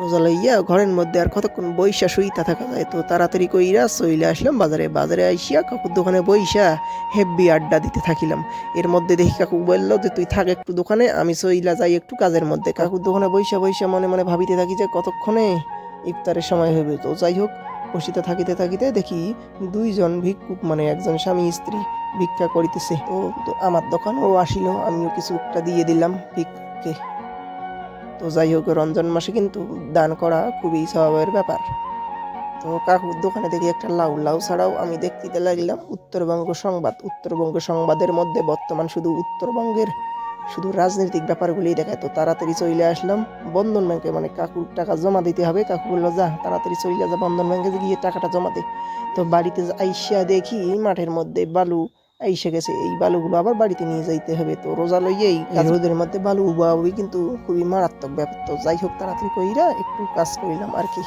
রোজা লইয়া ঘরের মধ্যে আর কতক্ষণ বইসা শুইতা থাকা যায়? তো তাড়াতাড়ি কইরা চইলে আসলাম বাজারে। বাজারে আইসিয়া কাকুর দোকানে বইসা হেব্বি আড্ডা দিতে থাকিলাম। এর মধ্যে দেখি কাকু বলল যে, তুই থাক একটু দোকানে, আমি চইলা যাই একটু কাজের মধ্যে। কাকুর দোকানে বইসা বইসা মনে মনে ভাবিতে থাকি যে, কতক্ষণে ইফতারের সময় হইবে? তো যাই হোক, বসিতে থাকিতে থাকিতে দেখি দুইজন ভিক্ষুক মানে একজন স্বামী স্ত্রী ভিক্ষা করিতেছে। ও আমার দোকানও আসিল, আমিও কিছু একটা দিয়ে দিলাম ভিক্ষুককে। তো যাই হোক, রমজান মাসে কিন্তু দান করা খুবই স্বভাবের ব্যাপার। তো কাকুর দোকানে দেখি একটা লাউ লাউ ছাড়াও আমি দেখতে লাগলাম উত্তরবঙ্গ সংবাদ। উত্তরবঙ্গ সংবাদের মধ্যে বর্তমান শুধু উত্তরবঙ্গের শুধু রাজনৈতিক ব্যাপারগুলিই দেখায়। তো তাড়াতাড়ি চলে আসলাম বন্ধন ব্যাংকে। মানে কাকুর টাকা জমা দিতে হবে। কাকু বলল, যা, তাড়াতাড়ি চলে যা বন্ধন ব্যাংকে গিয়ে টাকাটা জমা দে। তো বাড়িতে আইসা দেখি মাঠের মধ্যে বালু আইসে গেছে এই বালুগুলো আবার বাড়িতে নিয়ে যাইতে হবে। তো রোজা লইয়েই এই রোদের মধ্যে বালু উবাউবি কিন্তু খুবই মারাত্মক ব্যাপার। তো যাই হোক তাড়াতাড়ি কইরা একটু কাজ করিলাম আর কি।